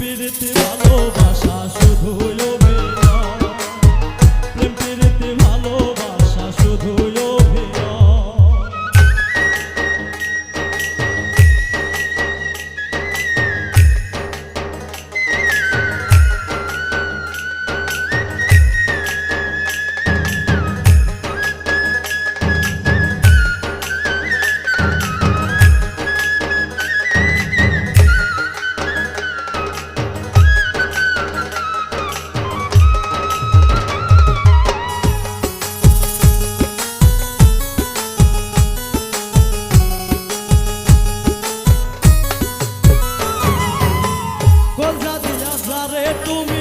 পীড়িত ভালোবাসা তুমি